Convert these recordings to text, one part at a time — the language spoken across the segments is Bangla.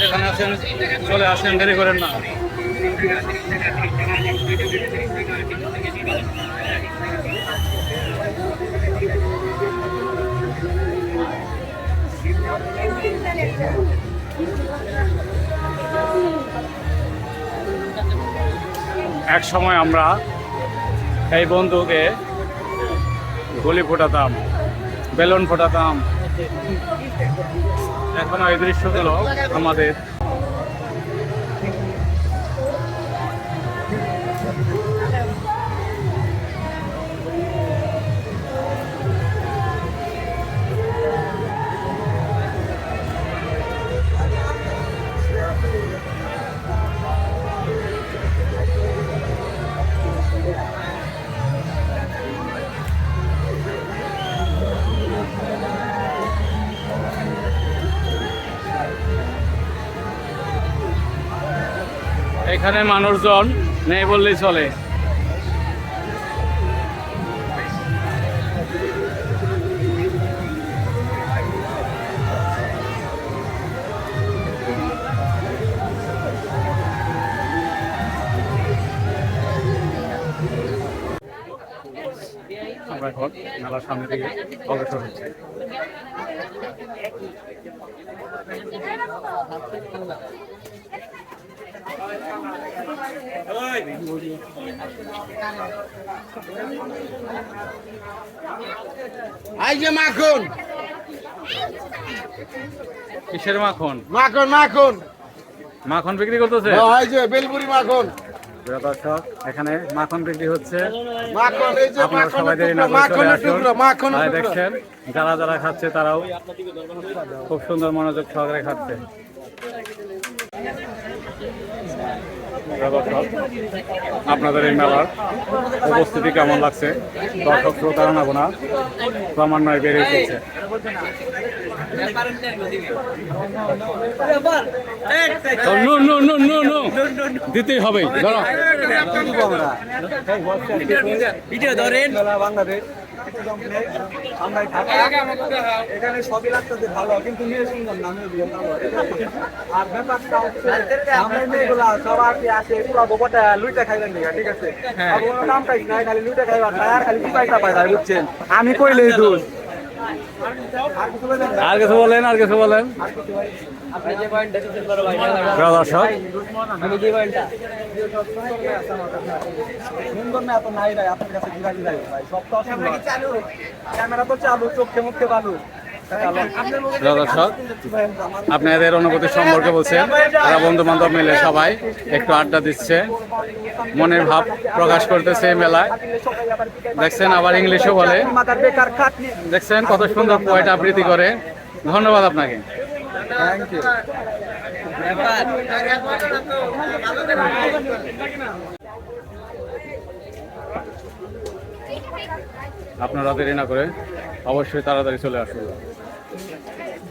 যেখানে চলে আসেন দেরি করেন না। এক সময় আমরা এই বন্ধুকে গুলি ফোটাতাম বেলুন ফোটাতাম। এখন এই দৃশ্যগুলো আমাদের এখানে মানুষজন নেই বললেই চলে। আমরা মেলার সামনে থেকে অগ্রসর এই যে মাখন। কিসের মাখন? মাখন মাখন। মাখন বিক্রি করতেছে? এই যে বেলপুরি মাখন। দর্শক এখানে মাখন বিক্রি হচ্ছে। এই আপনারা সবাই দেরি না দেখছেন যারা যারা খাচ্ছে তারাও খুব সুন্দর মনোযোগ সহকারে খাচ্ছে। দর্শক, আপনাদের এই মেলার উপস্থিতি কেমন লাগছে? দর্শক শ্রোতারা গোনা ক্রমান্বয়ে বেড়ে উঠেছে no no no no no দিতেই হবে ধরো। ভিডিও ধরেন বাংলাদেশ আমরা এখানে সবই লাগতেছে ভালো কিন্তু মেয়ে সুন্দর না মেয়ে বিয়ে ভালো। আর ব্যাপারটা হচ্ছে আমার মেয়েগুলা সব কি আসে পুরো গোবরটা লুইটা খাইবেন দিঘা ঠিক আছে? না খালি লুইটা খাইবার আর খালি কি পয়সা পাই তাই বুঝছেন? আমি কইলে দুধ আর কিছু বলেন আর কিছু বলেন। আর কিছু বলেন? আপনি দর্শক দর্শক আপনাদের অনুভূতি সম্পর্কে বলছেন। তারা বন্ধু বান্ধব মিলে সবাই একটু আড্ডা দিচ্ছে। মনের ভাব প্রকাশ করতেছে এই মেলায়। দেখছেন আবার ইংলিশও বলে। দেখছেন কত সুন্দর পয়েন্ট আবৃত্তি করে। ধন্যবাদ আপনাকে। থ্যাংক ইউ আপনারা দেরি না করে অবশ্যই তাড়াতাড়ি চলে আসুন।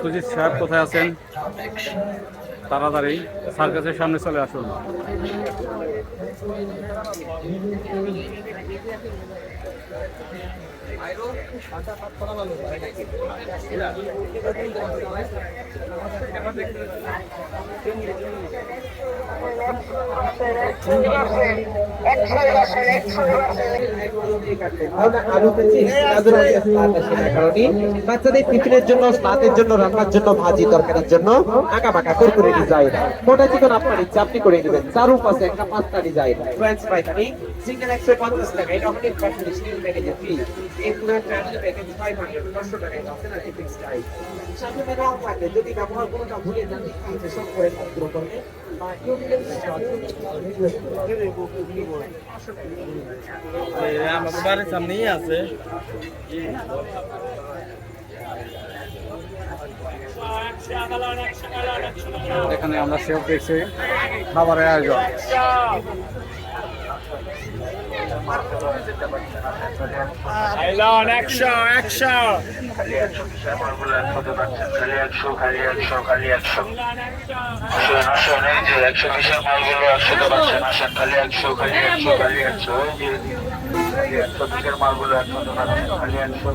সুজিত সাহেব কোথায় আছেন? তাড়াতাড়ি সার্কাসের সামনে চলে আসুন। বাচ্চাদের টিফিনের জন্য, স্নাতের জন্য, রান্নার জন্য, ভাজি তরকারির জন্য আঁকা বাঁকা করে করে ডিজাইন মোটা চিকন আপনার ইচ্ছা, আপনি করে নেবেন। চারু পাশে একটা পাঁচটা ডিজাইন ফ্রেঞ্চ সিঙ্গেল পঞ্চাশ টাকা এটা অনেক এই পুরো ট্রাভেল প্যাকেজ ফাইভ হান্ড্রেড সামনে যদি ব্যবহার কোনোটা ভুলে যান আছে সব করে আমার সামনেই আছে। এখানে আমরা সেও পেয়েছি খাবারের আয়োজন। লাইলন একশো একশো খালি একশো খালি একশো খালি একশো খালি একশো আসেন আসেন এই একশো বিশাল মালগুলো একশোতে পাচ্ছেন আসেন খালি একশো খালি একশো খালি একশো খালি একশো বিশের মালগুলো একশোতে পাচ্ছেন খালি একশো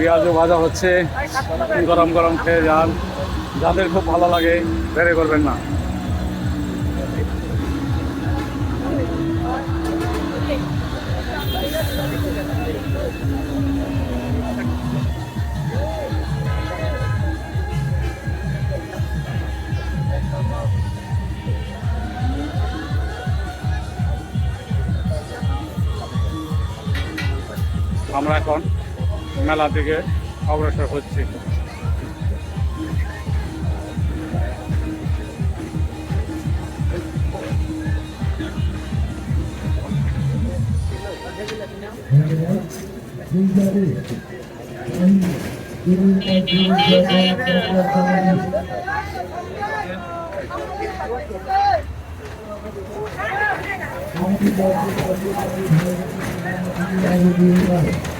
পেঁয়াজও ভাজা হচ্ছে। গরম গরম খেয়ে যান। যাদের খুব ভালো লাগে বেড়ে করবেন না। আমরা এখন মেলা থেকে অগ্রসর হচ্ছে Thank you.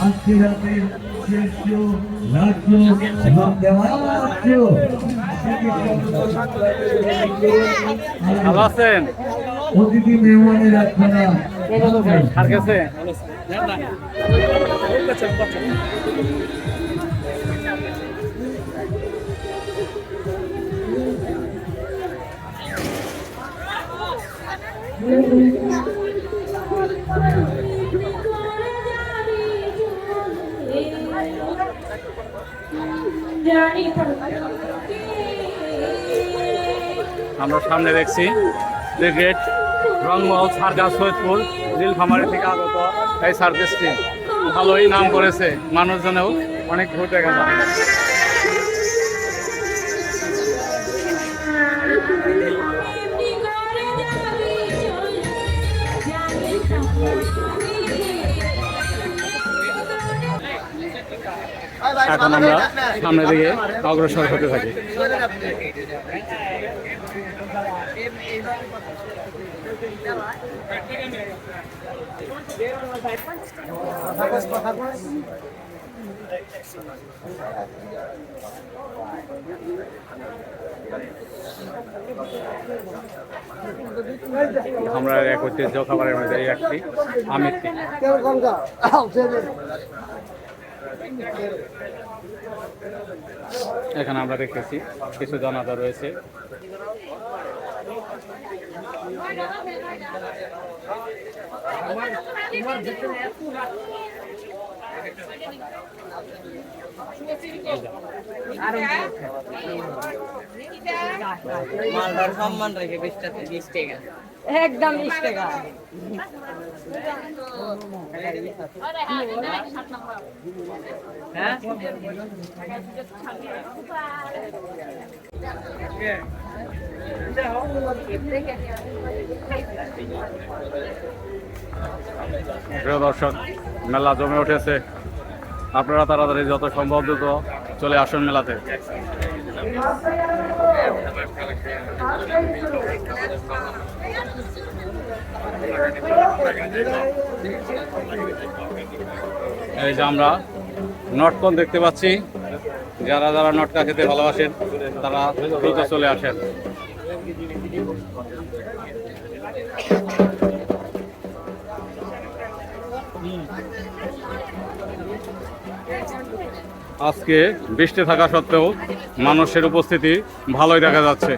আজকে রাতে শ্রেষ্ঠ অতিথি মেহমানের আর গেছে? আমরা সামনে দেখছি যে গেট রংমহল, সার্কাস, সৈয়দপুর, নীলফামারি থেকে আগত এই সার্কাসটি ভালোই নাম করেছে। মানুষজনেও অনেক ঘুরতে গেছে এখন আমরা সামনে দিকে অগ্রসর হতে থাকি। আমরা এক ঐতিহ্য খাবারের মধ্যে একটি আমি এখানে আমরা দেখতেছি কিছু জানাজা রয়েছে। মালদার সম্মান রেখে বিশ টাকা। একদম বিশ টাকা। প্রিয় দর্শক মেলা জমে উঠেছে। আপনারা তাড়াতাড়ি যত সম্ভব দ্রুত চলে আসুন মেলাতে। এই যে আমরা নটকন দেখতে পাচ্ছি। যারা যারা নটকা খেতে ভালোবাসেন, তারা দ্রুত চলে আসেন। আজকে বৃষ্টি থাকা সত্ত্বেও মানুষের উপস্থিতি ভালোই দেখা যাচ্ছে।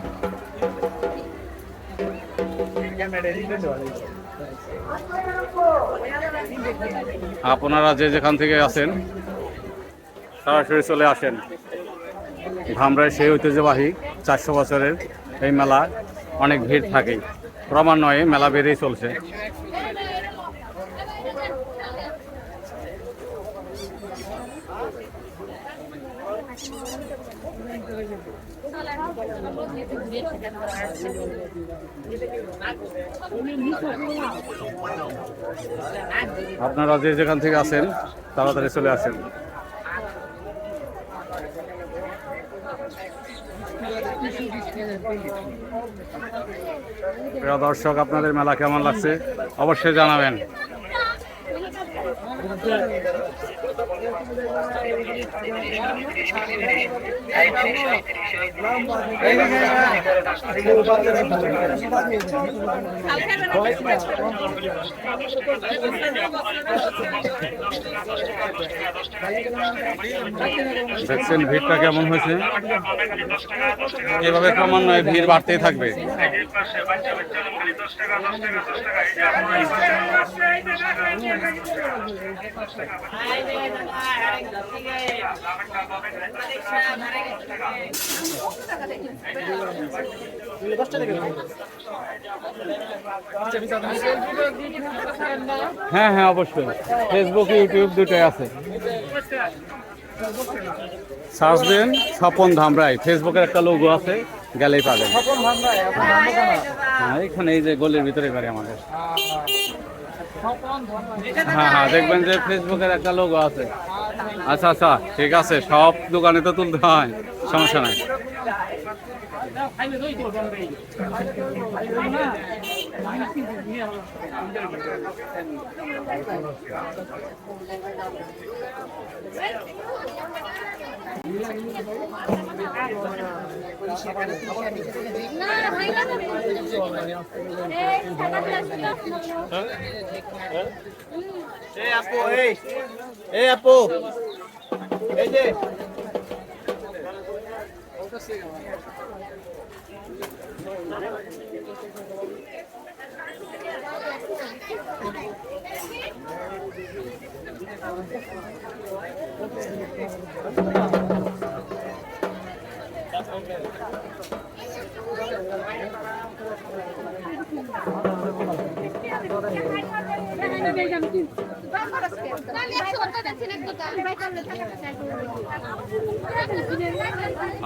আপনারা যে যেখান থেকে আছেন, সরাসরি চলে আসেন। ধামরাই সেই ঐতিহ্যবাহী চারশো বছরের এই মেলা অনেক ভিড় থাকে। ক্রমান্বয়ে মেলা বেড়েই চলছে। আপনারা যে যেখান থেকে আসেন তাড়াতাড়ি চলে আসেন। প্রিয় দর্শক, আপনাদের মেলা কেমন লাগছে? অবশ্যই জানাবেন। ভিড়টা কেমন হয়েছে? এভাবে ক্রমান্বয়ে ভিড় বাড়তেই থাকবে। হ্যাঁ হ্যাঁ অবশ্যই। ফেসবুক ইউটিউব দুটোই আছে। সার্চ দেন স্বপন ধামরাই ফেসবুকের একটা লোগো আছে গেলেই পাবেন। হ্যাঁ এখানে এই যে গলির ভিতরে বাড়ি আমাদের। হ্যাঁ হ্যাঁ দেখবেন যে ফেসবুকের একটা লোগো আছে। আচ্ছা আচ্ছা ঠিক আছে সব দোকানে তো তুলতে হয় সমস্যা নাই। এই আপু এই এই আপু এই যে।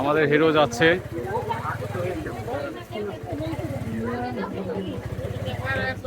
আমাদের হিরো যাচ্ছে।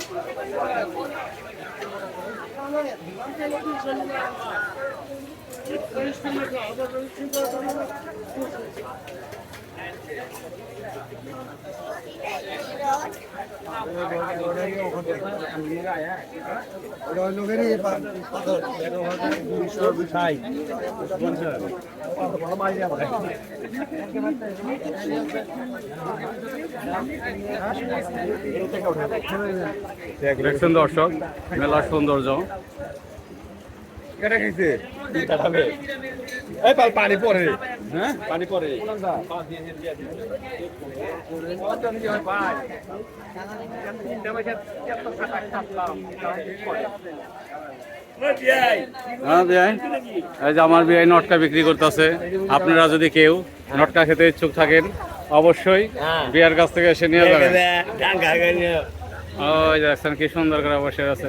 Thank you. দেখছেন দর্শক মেলার সৌন্দর্য। পানি পরে। হ্যাঁ? পানি পরে। হ্যাঁ এই যে আমার বিয়াই নটকা বিক্রি করতেছে। আপনারা যদি কেউ নটকা খেতে ইচ্ছুক থাকেন অবশ্যই বিয়ার কাছ থেকে এসে নিয়ে যাবেন। ওই যে দেখছেন কি সুন্দর করে বসে আছে।